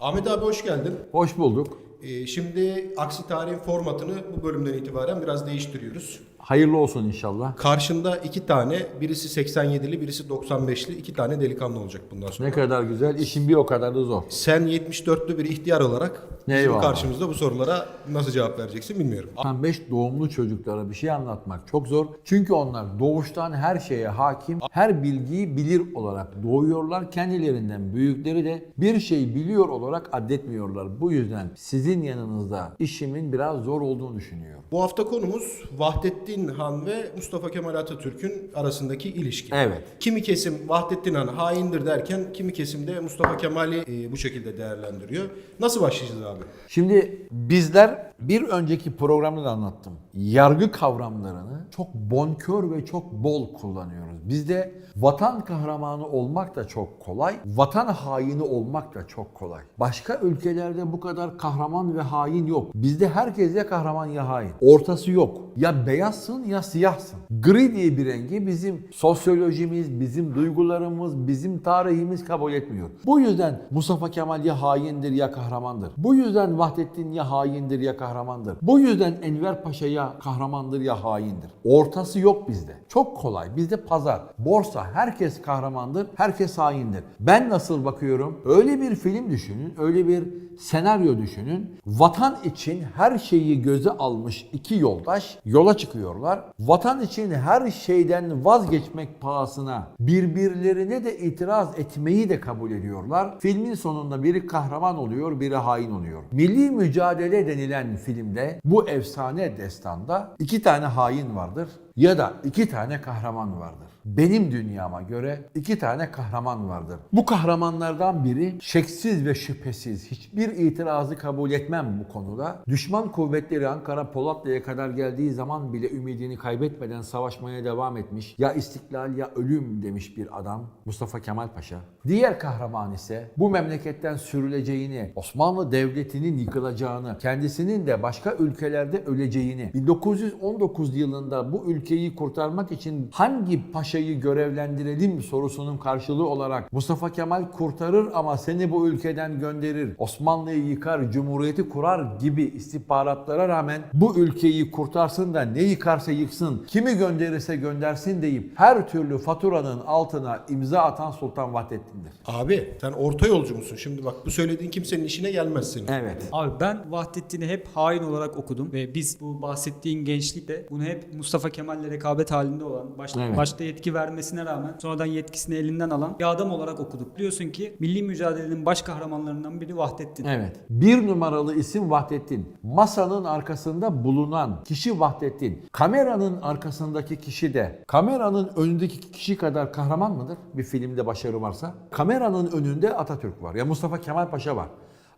Ahmet abi hoş geldin. Hoş bulduk. Ee, şimdi aksi tarihin formatını bu bölümden itibaren biraz değiştiriyoruz. Hayırlı olsun inşallah. Karşında iki tane, birisi 87'li, birisi 95'li iki tane delikanlı olacak bundan sonra. Ne kadar güzel. İşin bir o kadar da zor. Sen 74'lü bir ihtiyar olarak bizim Eyvallah. karşımızda bu sorulara nasıl cevap vereceksin bilmiyorum. 95 doğumlu çocuklara bir şey anlatmak çok zor. Çünkü onlar doğuştan her şeye hakim, her bilgiyi bilir olarak doğuyorlar. Kendilerinden büyükleri de bir şey biliyor olarak addetmiyorlar. Bu yüzden sizin yanınızda işimin biraz zor olduğunu düşünüyorum. Bu hafta konumuz Vahdettin Han ve Mustafa Kemal Atatürk'ün arasındaki ilişki. Evet. Kimi kesim Vahdettin Han haindir derken kimi kesim de Mustafa Kemal'i e, bu şekilde değerlendiriyor. Nasıl başlayacağız abi? Şimdi bizler bir önceki programda da anlattım. Yargı kavramlarını çok bonkör ve çok bol kullanıyoruz. Bizde vatan kahramanı olmak da çok kolay, vatan haini olmak da çok kolay. Başka ülkelerde bu kadar kahraman ve hain yok. Bizde herkes ya kahraman ya hain. Ortası yok. Ya beyazsın ya siyahsın. Gri diye bir rengi bizim sosyolojimiz, bizim duygularımız, bizim tarihimiz kabul etmiyor. Bu yüzden Mustafa Kemal ya haindir ya kahramandır. Bu yüzden Vahdettin ya haindir ya kahramandır. Bu yüzden Enver Paşa ya kahramandır ya haindir. Ortası yok bizde. Çok kolay. Bizde pazar, borsa, herkes kahramandır, herkes haindir. Ben nasıl bakıyorum? Öyle bir film düşünün, öyle bir senaryo düşünün. Vatan için her şeyi göze almış iki yoldaş yola çıkıyorlar. Vatan için her şeyden vazgeçmek pahasına birbirlerine de itiraz etmeyi de kabul ediyorlar. Filmin sonunda biri kahraman oluyor, biri hain oluyor. Milli Mücadele denilen filmde bu efsane destanda iki tane hain vardır ya da iki tane kahraman vardır. Benim dünyama göre iki tane kahraman vardır. Bu kahramanlardan biri şeksiz ve şüphesiz hiçbir itirazı kabul etmem bu konuda. Düşman kuvvetleri Ankara Polatlı'ya kadar geldiği zaman bile ümidini kaybetmeden savaşmaya devam etmiş. Ya istiklal ya ölüm demiş bir adam Mustafa Kemal Paşa. Diğer kahraman ise bu memleketten sürüleceğini, Osmanlı Devleti'nin yıkılacağını, kendisinin de başka ülkelerde öleceğini, 1919 yılında bu ülkeyi kurtarmak için hangi paşayı görevlendirelim sorusunun karşılığı olarak Mustafa Kemal kurtarır ama seni bu ülkeden gönderir, Osmanlı'yı yıkar, cumhuriyeti kurar gibi istihbaratlara rağmen bu ülkeyi kurtarsın da ne yıkarsa yıksın, kimi gönderirse göndersin deyip her türlü faturanın altına imza atan Sultan Vahdettin'dir. Abi sen orta yolcu musun? Şimdi bak bu söylediğin kimsenin işine gelmez senin. Evet. Abi ben Vahdettin'i hep hain olarak okudum ve biz bu bahsettiğin gençlikte bunu hep Mustafa Kemal'le rekabet halinde olan, başta, Evet. başta yetki vermesine rağmen sonradan yetkisini elinden alan bir adam olarak okuduk. Biliyorsun ki milli mücadelenin baş kahramanlarından biri Vahdettin. Evet. Bir numaralı isim Vahdettin. Masanın arkasında bulunan kişi Vahdettin. Kameranın arkasındaki kişi de kameranın önündeki kişi kadar kahraman mıdır? Bir filmde başarı varsa. Kameranın önünde Atatürk var. Ya Mustafa Kemal Paşa var.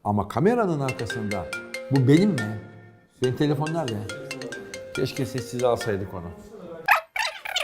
Ama kameranın arkasında bu benim mi? Senin telefon nerede? Keşke sessize alsaydık onu.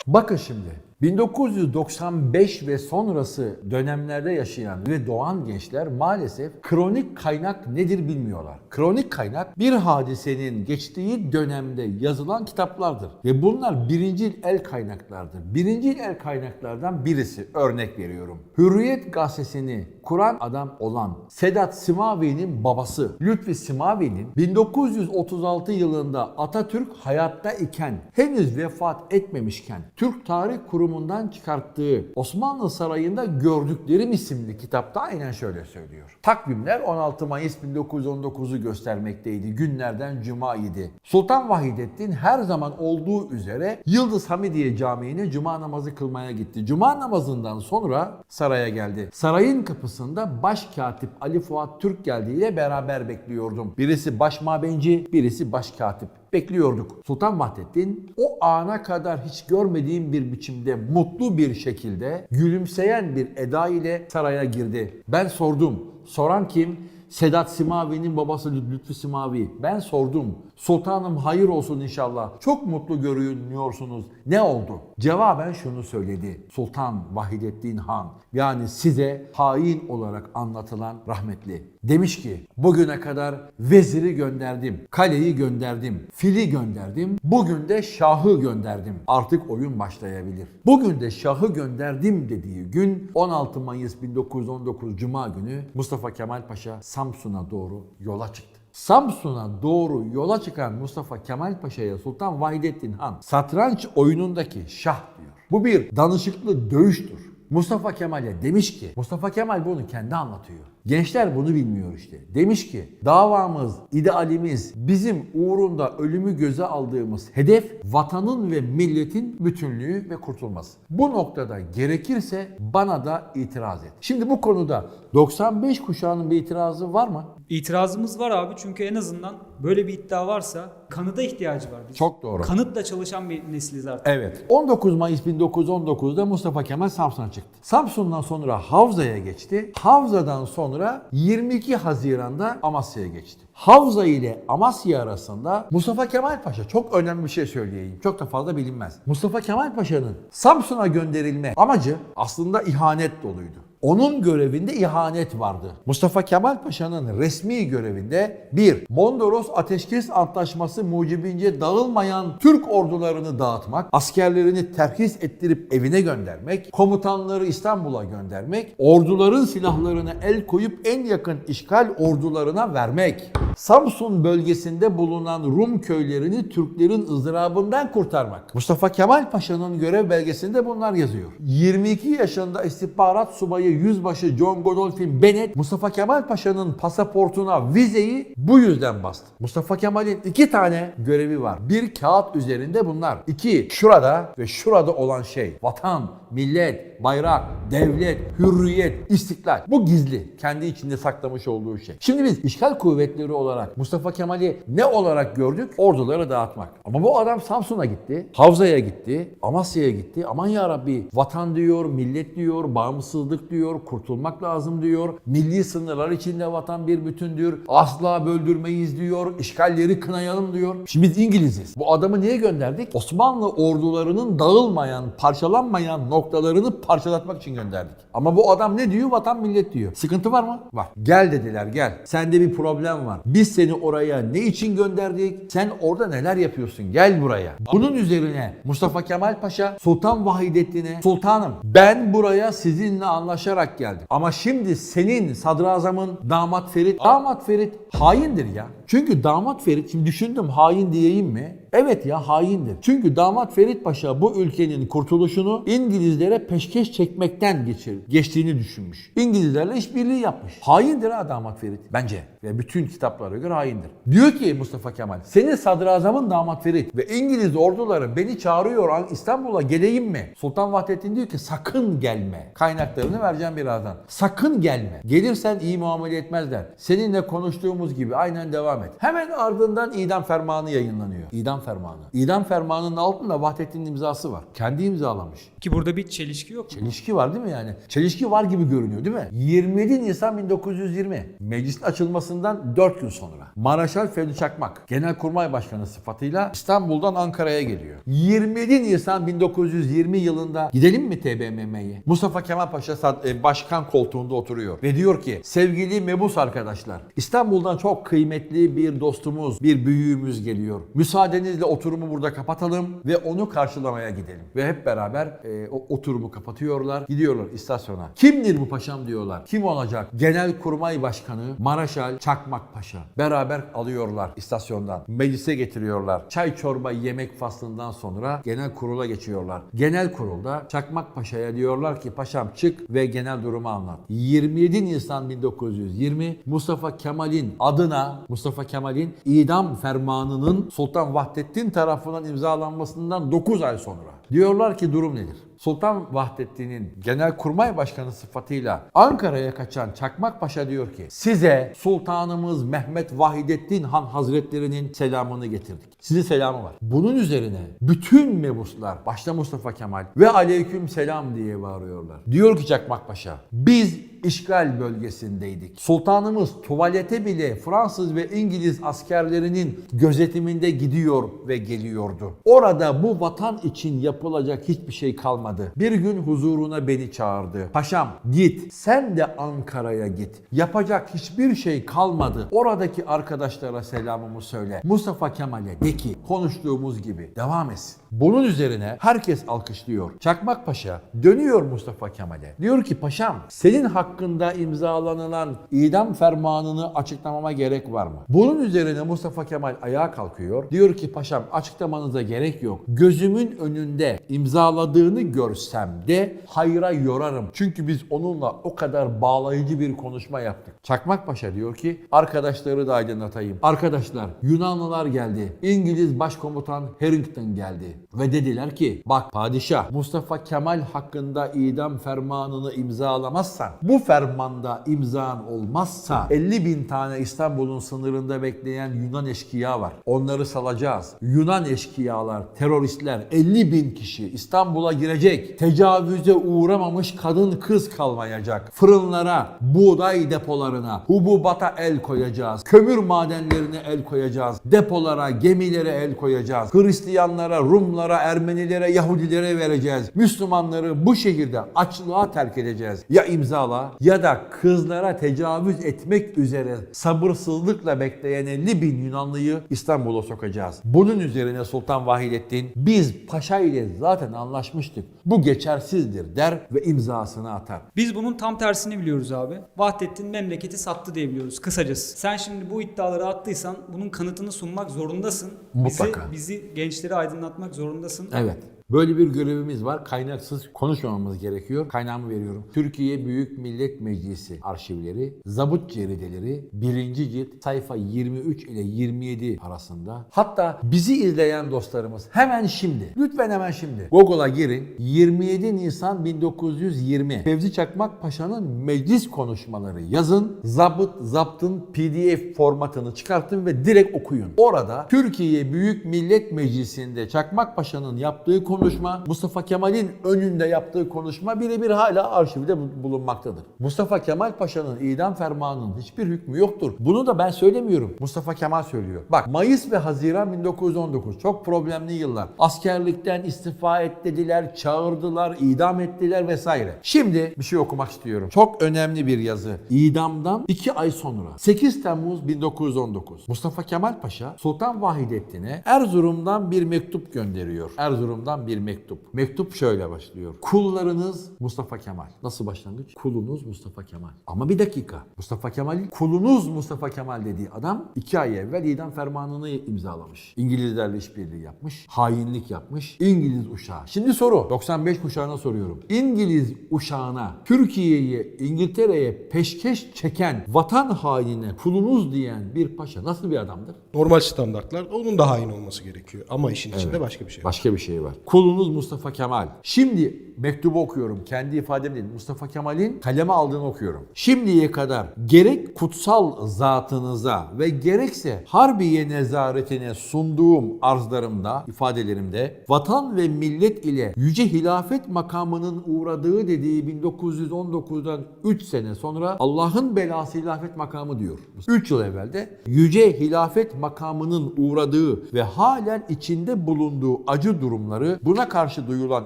Bakın şimdi 1995 ve sonrası dönemlerde yaşayan ve doğan gençler maalesef kronik kaynak nedir bilmiyorlar. Kronik kaynak bir hadisenin geçtiği dönemde yazılan kitaplardır ve bunlar birincil el kaynaklardır. Birincil el kaynaklardan birisi örnek veriyorum. Hürriyet gazetesini kuran adam olan Sedat Simavi'nin babası Lütfi Simavi'nin 1936 yılında Atatürk hayatta iken henüz vefat etmemişken Türk Tarih Kurumu'ndan çıkarttığı Osmanlı Sarayı'nda gördüklerim isimli kitapta aynen şöyle söylüyor. Takvimler 16 Mayıs 1919'u göstermekteydi. Günlerden cuma idi. Sultan Vahidettin her zaman olduğu üzere Yıldız Hamidiye Camii'ne cuma namazı kılmaya gitti. Cuma namazından sonra saraya geldi. Sarayın kapısında başkatip Ali Fuat Türk geldiğiyle beraber bekliyordum. Birisi başmabenci, birisi başkatip bekliyorduk. Sultan Vahdettin o ana kadar hiç görmediğim bir biçimde mutlu bir şekilde gülümseyen bir eda ile saraya girdi. Ben sordum. Soran kim? Sedat Simavi'nin babası Lüt- Lütfü Simavi. Ben sordum. Sultanım hayır olsun inşallah. Çok mutlu görünüyorsunuz. Ne oldu? Cevaben şunu söyledi. Sultan Vahidettin Han. Yani size hain olarak anlatılan rahmetli. Demiş ki bugüne kadar veziri gönderdim. Kaleyi gönderdim. Fili gönderdim. Bugün de şahı gönderdim. Artık oyun başlayabilir. Bugün de şahı gönderdim dediği gün 16 Mayıs 1919 Cuma günü Mustafa Kemal Paşa Samsun'a doğru yola çıktı. Samsun'a doğru yola çıkan Mustafa Kemal Paşa'ya Sultan Vahidettin Han satranç oyunundaki şah diyor. Bu bir danışıklı dövüştür. Mustafa Kemal'e demiş ki, Mustafa Kemal bunu kendi anlatıyor. Gençler bunu bilmiyor işte. Demiş ki davamız, idealimiz, bizim uğrunda ölümü göze aldığımız hedef vatanın ve milletin bütünlüğü ve kurtulması. Bu noktada gerekirse bana da itiraz et. Şimdi bu konuda 95 kuşağının bir itirazı var mı? İtirazımız var abi çünkü en azından böyle bir iddia varsa kanıda ihtiyacı var. Biz Çok doğru. Kanıtla çalışan bir nesiliz artık. Evet. 19 Mayıs 1919'da Mustafa Kemal Samsun'a çıktı. Samsun'dan sonra Havza'ya geçti. Havza'dan sonra 22 Haziran'da Amasya'ya geçti. Havza ile Amasya arasında Mustafa Kemal Paşa çok önemli bir şey söyleyeyim. Çok da fazla bilinmez. Mustafa Kemal Paşa'nın Samsun'a gönderilme amacı aslında ihanet doluydu. Onun görevinde ihanet vardı. Mustafa Kemal Paşa'nın resmi görevinde bir Mondros Ateşkes Antlaşması mucibince dağılmayan Türk ordularını dağıtmak, askerlerini terhis ettirip evine göndermek, komutanları İstanbul'a göndermek, orduların silahlarına el koyup en yakın işgal ordularına vermek. Samsun bölgesinde bulunan Rum köylerini Türklerin ızdırabından kurtarmak. Mustafa Kemal Paşa'nın görev belgesinde bunlar yazıyor. 22 yaşında istihbarat subayı Yüzbaşı John Godolphin Bennett Mustafa Kemal Paşa'nın pasaportuna vizeyi bu yüzden bastı. Mustafa Kemal'in iki tane görevi var. Bir kağıt üzerinde bunlar. İki şurada ve şurada olan şey vatan, millet, bayrak, devlet, hürriyet, istiklal. Bu gizli. Kendi içinde saklamış olduğu şey. Şimdi biz işgal kuvvetleri olarak Mustafa Kemal'i ne olarak gördük? Orduları dağıtmak. Ama bu adam Samsun'a gitti, Havza'ya gitti, Amasya'ya gitti. Aman ya Rabbi vatan diyor, millet diyor, bağımsızlık diyor, kurtulmak lazım diyor. Milli sınırlar içinde vatan bir bütündür. Asla böldürmeyiz diyor. işgalleri kınayalım diyor. Şimdi biz İngiliziz. Bu adamı niye gönderdik? Osmanlı ordularının dağılmayan, parçalanmayan noktalarını parçalatmak için gönderdik. Ama bu adam ne diyor? Vatan millet diyor. Sıkıntı var mı? Var. Gel dediler gel. Sende bir problem var. Biz seni oraya ne için gönderdik? Sen orada neler yapıyorsun? Gel buraya. Bunun üzerine Mustafa Kemal Paşa Sultan Vahidettin'e Sultanım ben buraya sizinle anlaşarak geldim. Ama şimdi senin sadrazamın damat Ferit. Damat Ferit haindir ya. Çünkü damat Ferit şimdi düşündüm hain diyeyim mi? Evet ya haindir. Çünkü damat Ferit Paşa bu ülkenin kurtuluşunu İngilizlere peşkeş çekmekten geçir, geçtiğini düşünmüş. İngilizlerle işbirliği yapmış. Haindir ha damat Ferit bence. Ve bütün kitaplara göre haindir. Diyor ki Mustafa Kemal senin sadrazamın damat Ferit ve İngiliz orduları beni çağırıyor An- İstanbul'a geleyim mi? Sultan Vahdettin diyor ki sakın gelme. Kaynaklarını vereceğim birazdan. Sakın gelme. Gelirsen iyi muamele etmezler. Seninle konuştuğumuz gibi aynen devam et. Hemen ardından idam fermanı yayınlanıyor. İdam fermanı. İdam fermanının altında Vahdettin'in imzası var. Kendi imzalamış. Ki burada bir çelişki yok mu? Çelişki var değil mi yani? Çelişki var gibi görünüyor değil mi? 27 Nisan 1920 meclisin açılmasından 4 gün sonra Maraşal Fevzi Çakmak Genelkurmay Başkanı sıfatıyla İstanbul'dan Ankara'ya geliyor. 27 Nisan 1920 yılında gidelim mi TBMM'ye? Mustafa Kemal Paşa e, başkan koltuğunda oturuyor ve diyor ki sevgili mebus arkadaşlar İstanbul'dan çok kıymetli bir dostumuz, bir büyüğümüz geliyor. Müsaadenizle oturumu burada kapatalım ve onu karşılamaya gidelim. Ve hep beraber e, o oturumu kapatıyorlar. Gidiyorlar istasyona. Kimdir bu paşam diyorlar. Kim olacak? Genelkurmay Başkanı Maraşal Çakmak Paşa. Beraber alıyorlar istasyondan. Meclise getiriyorlar. Çay çorba yemek faslından sonra genel kurula geçiyorlar. Genel kurulda Çakmak Paşa'ya diyorlar ki paşam çık ve genel durumu anlat. 27 Nisan 1920 Mustafa Kemal'in adına Mustafa Kemal'in idam fermanının Sultan Vahdettin tarafından imzalanmasından 9 ay sonra diyorlar ki durum nedir? Sultan Vahdettin'in Genelkurmay Başkanı sıfatıyla Ankara'ya kaçan Çakmak Paşa diyor ki size Sultanımız Mehmet Vahidettin Han Hazretlerinin selamını getirdik. Sizin selamı var. Bunun üzerine bütün mebuslar başta Mustafa Kemal ve aleyküm selam diye bağırıyorlar. Diyor ki Çakmak Paşa biz işgal bölgesindeydik. Sultanımız tuvalete bile Fransız ve İngiliz askerlerinin gözetiminde gidiyor ve geliyordu. Orada bu vatan için yapılacak hiçbir şey kalmadı. Bir gün huzuruna beni çağırdı. Paşam git sen de Ankara'ya git. Yapacak hiçbir şey kalmadı. Oradaki arkadaşlara selamımı söyle. Mustafa Kemal'e de ki konuştuğumuz gibi devam etsin. Bunun üzerine herkes alkışlıyor. Çakmak Paşa dönüyor Mustafa Kemal'e. Diyor ki paşam senin hakkında hakkında imzalanılan idam fermanını açıklamama gerek var mı? Bunun üzerine Mustafa Kemal ayağa kalkıyor. Diyor ki paşam açıklamanıza gerek yok. Gözümün önünde imzaladığını görsem de hayra yorarım. Çünkü biz onunla o kadar bağlayıcı bir konuşma yaptık. Çakmak Paşa diyor ki arkadaşları da aydınlatayım. Arkadaşlar Yunanlılar geldi. İngiliz Başkomutan Harrington geldi. Ve dediler ki bak padişah Mustafa Kemal hakkında idam fermanını imzalamazsan bu fermanda imzan olmazsa 50 bin tane İstanbul'un sınırında bekleyen Yunan eşkıya var. Onları salacağız. Yunan eşkıyalar, teröristler 50 bin kişi İstanbul'a girecek. Tecavüze uğramamış kadın kız kalmayacak. Fırınlara, buğday depolarına, hububata el koyacağız. Kömür madenlerine el koyacağız. Depolara, gemilere el koyacağız. Hristiyanlara, Rumlara, Ermenilere, Yahudilere vereceğiz. Müslümanları bu şehirde açlığa terk edeceğiz. Ya imzala ya da kızlara tecavüz etmek üzere sabırsızlıkla bekleyen 50 bin Yunanlıyı İstanbul'a sokacağız. Bunun üzerine Sultan Vahidettin biz paşa ile zaten anlaşmıştık. Bu geçersizdir der ve imzasını atar. Biz bunun tam tersini biliyoruz abi. Vahdettin memleketi sattı diye biliyoruz kısacası. Sen şimdi bu iddiaları attıysan bunun kanıtını sunmak zorundasın. Mutlaka. Bizi, bizi gençleri aydınlatmak zorundasın. Evet. Böyle bir görevimiz var. Kaynaksız konuşmamamız gerekiyor. Kaynağımı veriyorum. Türkiye Büyük Millet Meclisi arşivleri, zabıt cerideleri 1. cilt sayfa 23 ile 27 arasında. Hatta bizi izleyen dostlarımız hemen şimdi, lütfen hemen şimdi Google'a girin. 27 Nisan 1920 Fevzi Çakmak Paşa'nın meclis konuşmaları yazın. Zabıt, zaptın PDF formatını çıkartın ve direkt okuyun. Orada Türkiye Büyük Millet Meclisi'nde Çakmak Paşa'nın yaptığı konuşma, Mustafa Kemal'in önünde yaptığı konuşma birebir hala arşivde bu- bulunmaktadır. Mustafa Kemal Paşa'nın idam fermanının hiçbir hükmü yoktur. Bunu da ben söylemiyorum. Mustafa Kemal söylüyor. Bak Mayıs ve Haziran 1919 çok problemli yıllar. Askerlikten istifa et dediler, çağırdılar, idam ettiler vesaire. Şimdi bir şey okumak istiyorum. Çok önemli bir yazı. İdamdan 2 ay sonra 8 Temmuz 1919 Mustafa Kemal Paşa Sultan Vahidettin'e Erzurum'dan bir mektup gönderiyor. Erzurum'dan bir mektup. Mektup şöyle başlıyor. Kullarınız Mustafa Kemal. Nasıl başlangıç? Kulunuz Mustafa Kemal. Ama bir dakika. Mustafa Kemal'in kulunuz Mustafa Kemal dediği adam 2 ay evvel idam fermanını imzalamış. İngilizlerle işbirliği yapmış. Hainlik yapmış. İngiliz uşağı. Şimdi soru. 95 kuşağına soruyorum. İngiliz uşağına Türkiye'yi İngiltere'ye peşkeş çeken vatan hainine kulunuz diyen bir paşa nasıl bir adamdır? Normal standartlar onun da hain olması gerekiyor. Ama işin içinde başka bir şey var. Başka bir şey var. Kulunuz Mustafa Kemal. Şimdi mektubu okuyorum. Kendi ifadem değil. Mustafa Kemal'in kaleme aldığını okuyorum. Şimdiye kadar gerek kutsal zatınıza ve gerekse Harbiye nezaretine sunduğum arzlarımda, ifadelerimde vatan ve millet ile yüce hilafet makamının uğradığı dediği 1919'dan 3 sene sonra Allah'ın belası hilafet makamı diyor. 3 yıl evvelde yüce hilafet makamının uğradığı ve halen içinde bulunduğu acı durumları, buna karşı duyulan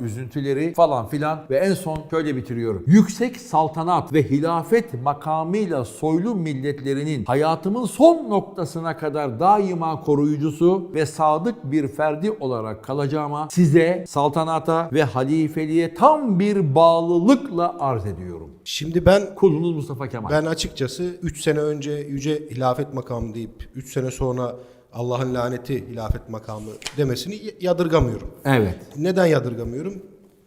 üzüntüleri falan filan ve en son şöyle bitiriyorum. Yüksek saltanat ve hilafet makamıyla soylu milletlerinin hayatımın son noktasına kadar daima koruyucusu ve sadık bir ferdi olarak kalacağıma size saltanata ve halifeliğe tam bir bağlılıkla arz ediyorum. Şimdi ben Kulunuz Mustafa Kemal. ben açıkçası 3 sene önce yüce hilafet makamı deyip 3 sene sonra Allah'ın laneti hilafet makamı demesini yadırgamıyorum. Evet. Neden yadırgamıyorum?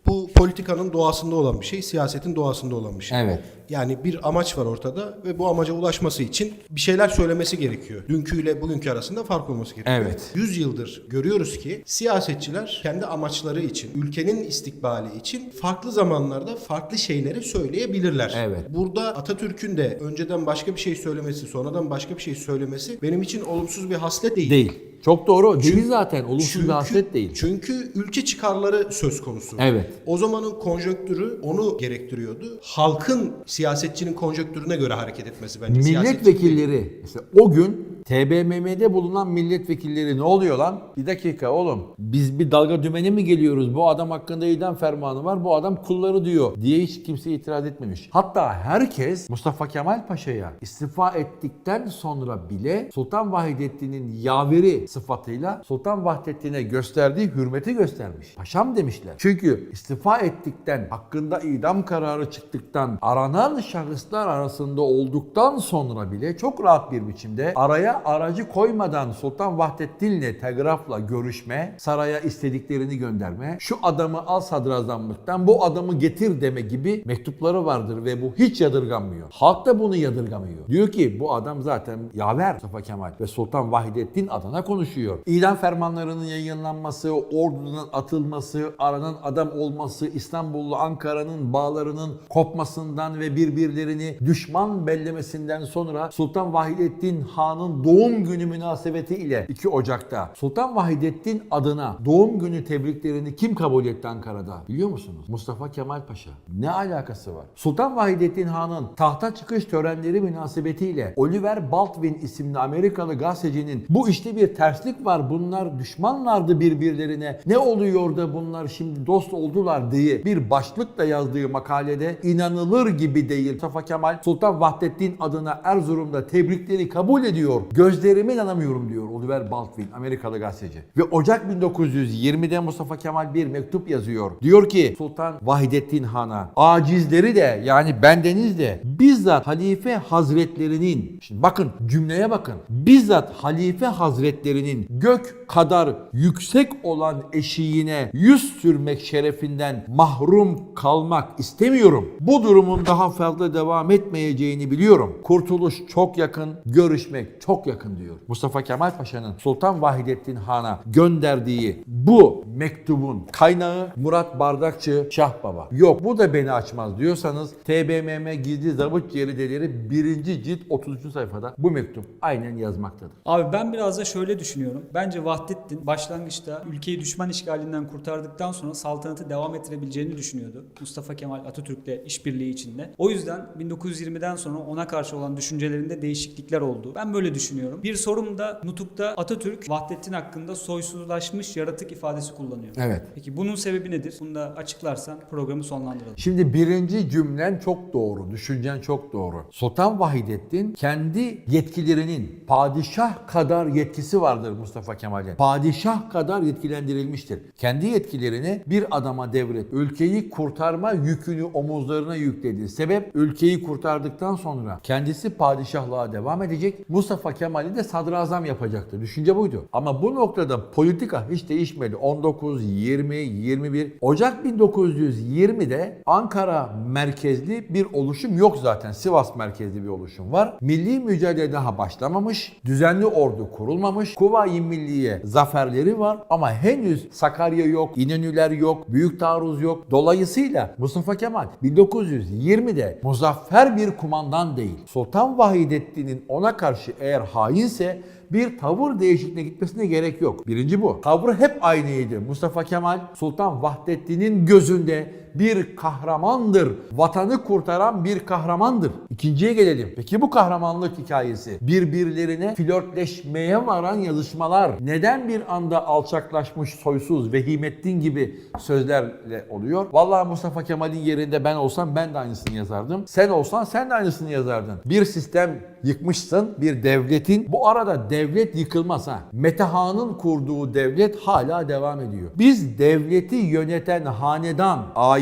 Bu politikanın doğasında olan bir şey, siyasetin doğasında olan bir şey. Evet. Yani bir amaç var ortada ve bu amaca ulaşması için bir şeyler söylemesi gerekiyor. Dünküyle bugünkü arasında fark olması gerekiyor. Evet. 100 yıldır görüyoruz ki siyasetçiler kendi amaçları için, ülkenin istikbali için farklı zamanlarda farklı şeyleri söyleyebilirler. Evet. Burada Atatürk'ün de önceden başka bir şey söylemesi, sonradan başka bir şey söylemesi benim için olumsuz bir haslet değil. Değil. Çok doğru. Değil zaten. Olumsuz bir hasret değil. Çünkü ülke çıkarları söz konusu. Evet. O zamanın konjonktürü onu gerektiriyordu. Halkın siyasetçinin konjonktürüne göre hareket etmesi bence. Milletvekilleri mesela o gün TBMM'de bulunan milletvekilleri ne oluyor lan? Bir dakika oğlum. Biz bir dalga dümene mi geliyoruz? Bu adam hakkında idam fermanı var. Bu adam kulları diyor diye hiç kimse itiraz etmemiş. Hatta herkes Mustafa Kemal Paşa'ya istifa ettikten sonra bile Sultan Vahidettin'in yaveri sıfatıyla Sultan Vahdettin'e gösterdiği hürmeti göstermiş. Paşam demişler. Çünkü istifa ettikten, hakkında idam kararı çıktıktan aranan tanınan şahıslar arasında olduktan sonra bile çok rahat bir biçimde araya aracı koymadan Sultan Vahdettin'le telgrafla görüşme, saraya istediklerini gönderme, şu adamı al sadrazamlıktan, bu adamı getir deme gibi mektupları vardır ve bu hiç yadırganmıyor. Halk da bunu yadırgamıyor. Diyor ki bu adam zaten yaver Mustafa Kemal ve Sultan Vahidettin adına konuşuyor. İdam fermanlarının yayınlanması, ordunun atılması, aranan adam olması, İstanbul'la Ankara'nın bağlarının kopmasından ve birbirlerini düşman bellemesinden sonra Sultan Vahidettin Han'ın doğum günü münasebetiyle 2 Ocak'ta Sultan Vahidettin adına doğum günü tebriklerini kim kabul etti Ankara'da? Biliyor musunuz? Mustafa Kemal Paşa. Ne alakası var? Sultan Vahidettin Han'ın tahta çıkış törenleri münasebetiyle Oliver Baldwin isimli Amerikalı gazetecinin bu işte bir terslik var bunlar düşmanlardı birbirlerine ne oluyor da bunlar şimdi dost oldular diye bir başlıkla yazdığı makalede inanılır gibi değil. Mustafa Kemal Sultan Vahdettin adına Erzurum'da tebrikleri kabul ediyor. Gözlerime inanamıyorum diyor Oliver Baldwin Amerikalı gazeteci. Ve Ocak 1920'de Mustafa Kemal bir mektup yazıyor. Diyor ki Sultan Vahidettin Han'a acizleri de yani bendeniz de bizzat Halife Hazretlerinin şimdi bakın cümleye bakın. Bizzat Halife Hazretlerinin gök kadar yüksek olan eşiğine yüz sürmek şerefinden mahrum kalmak istemiyorum. Bu durumun daha fazla devam etmeyeceğini biliyorum. Kurtuluş çok yakın, görüşmek çok yakın diyor. Mustafa Kemal Paşa'nın Sultan Vahidettin Han'a gönderdiği bu mektubun kaynağı Murat Bardakçı Şah Baba. Yok bu da beni açmaz diyorsanız TBMM Gizli Zabıt Cerideleri 1. cilt 33. sayfada bu mektup aynen yazmaktadır. Abi ben biraz da şöyle düşünüyorum. Bence Vahdettin başlangıçta ülkeyi düşman işgalinden kurtardıktan sonra saltanatı devam ettirebileceğini düşünüyordu. Mustafa Kemal Atatürk'le işbirliği içinde. O yüzden 1920'den sonra ona karşı olan düşüncelerinde değişiklikler oldu. Ben böyle düşünüyorum. Bir sorum da Nutuk'ta Atatürk Vahdettin hakkında soysuzlaşmış yaratık ifadesi kullanıyor. Evet. Peki bunun sebebi nedir? Bunu da açıklarsan programı sonlandıralım. Şimdi birinci cümlen çok doğru, düşüncen çok doğru. Sultan Vahidettin kendi yetkilerinin padişah kadar yetkisi vardır Mustafa Kemal'in. Padişah kadar yetkilendirilmiştir. Kendi yetkilerini bir adama devret. Ülkeyi kurtarma yükünü omuzlarına yükledi. Sebep ülkeyi kurtardıktan sonra kendisi padişahlığa devam edecek. Mustafa Kemal'i de sadrazam yapacaktı. Düşünce buydu. Ama bu noktada politika hiç değişmedi. 19, 20, 21 Ocak 1920'de Ankara merkezli bir oluşum yok zaten. Sivas merkezli bir oluşum var. Milli mücadele daha başlamamış. Düzenli ordu kurulmamış. Kuvayi Milliye zaferleri var ama henüz Sakarya yok, İnönüler yok, Büyük Taarruz yok. Dolayısıyla Mustafa Kemal 1920'de muzaffer bir kumandan değil. Sultan Vahidettin'in ona karşı eğer hainse bir tavır değişikliğine gitmesine gerek yok. Birinci bu. Tavrı hep aynıydı. Mustafa Kemal Sultan Vahdettin'in gözünde bir kahramandır. Vatanı kurtaran bir kahramandır. İkinciye gelelim. Peki bu kahramanlık hikayesi birbirlerine flörtleşmeye varan yazışmalar neden bir anda alçaklaşmış soysuz Vehimettin gibi sözlerle oluyor? Vallahi Mustafa Kemal'in yerinde ben olsam ben de aynısını yazardım. Sen olsan sen de aynısını yazardın. Bir sistem yıkmışsın bir devletin. Bu arada devlet yıkılmaz ha. Metehan'ın kurduğu devlet hala devam ediyor. Biz devleti yöneten hanedan, aile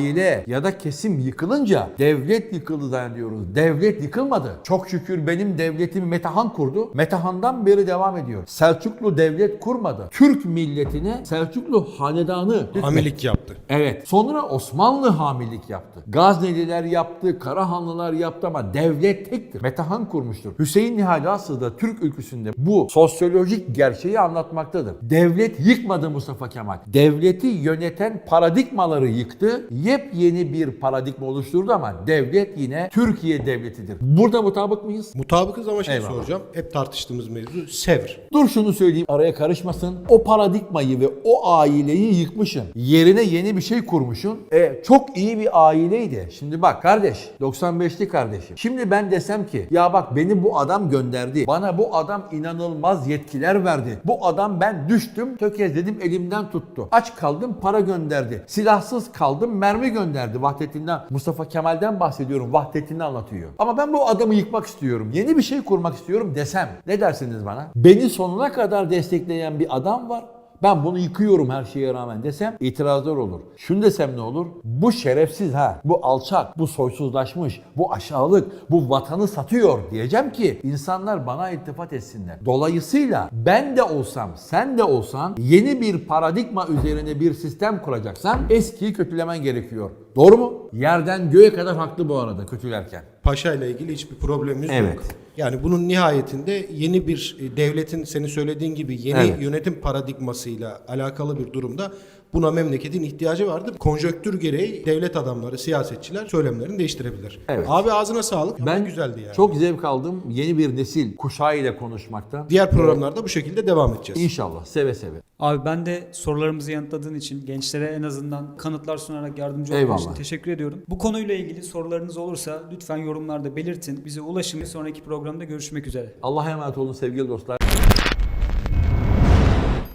ya da kesim yıkılınca devlet yıkıldı zannediyoruz. Devlet yıkılmadı. Çok şükür benim devletimi Metehan kurdu. Metehan'dan beri devam ediyor. Selçuklu devlet kurmadı. Türk milletine Selçuklu hanedanı Hamilik yaptı. Evet. Sonra Osmanlı hamilik yaptı. Gazneliler yaptı, Karahanlılar yaptı ama devlet tektir. Metehan kurmuştur. Hüseyin Nihal Aslı da Türk ülküsünde bu sosyolojik gerçeği anlatmaktadır. Devlet yıkmadı Mustafa Kemal. Devleti yöneten paradigmaları yıktı. Yepyeni bir paradigma oluşturdu ama devlet yine Türkiye devletidir. Burada mutabık mıyız? Mutabıkız ama şey Eyvallah. soracağım. Hep tartıştığımız mevzu Sevr. Dur şunu söyleyeyim araya karışmasın. O paradigmayı ve o aileyi yıkmışsın. Yerine yeni bir şey kurmuşsun. E, çok iyi bir aileydi. Şimdi bak kardeş 95'li kardeşim. Şimdi ben desem ki ya bak beni bu adam gönderdi. Bana bu adam inanılmaz yetkiler verdi. Bu adam ben düştüm tökezledim elimden tuttu. Aç kaldım para gönderdi. Silahsız kaldım mermi gönderdi. Vahdettin'den Mustafa Kemal'den bahsediyorum. Vahdettin'i anlatıyor. Ama ben bu adamı yıkmak istiyorum. Yeni bir şey kurmak istiyorum desem ne dersiniz bana? Beni sonuna kadar destekleyen bir adam var. Ben bunu yıkıyorum her şeye rağmen desem itirazlar olur. Şunu desem ne olur? Bu şerefsiz ha, bu alçak, bu soysuzlaşmış, bu aşağılık, bu vatanı satıyor diyeceğim ki insanlar bana iltifat etsinler. Dolayısıyla ben de olsam, sen de olsan yeni bir paradigma üzerine bir sistem kuracaksan eskiyi kötülemen gerekiyor. Doğru mu? Yerden göğe kadar haklı bu arada kötülerken. Paşa ile ilgili hiçbir problemimiz Evet. yok. Yani bunun nihayetinde yeni bir e, devletin senin söylediğin gibi yeni Evet. yönetim paradigmasıyla alakalı bir durumda buna memleketin ihtiyacı vardır. Konjöktür gereği devlet adamları, siyasetçiler söylemlerini değiştirebilir. Evet. Abi ağzına sağlık. Ben ama güzeldi yani. çok zevk aldım yeni bir nesil kuşağıyla konuşmaktan. Diğer programlarda bu şekilde devam edeceğiz. İnşallah seve seve. Abi ben de sorularımızı yanıtladığın için gençlere en azından kanıtlar sunarak yardımcı olduğun Eyvallah. için teşekkür ediyorum. Bu konuyla ilgili sorularınız olursa lütfen yorumlarda belirtin. Bize ulaşın. Bir sonraki programda görüşmek üzere. Allah'a emanet olun sevgili dostlar.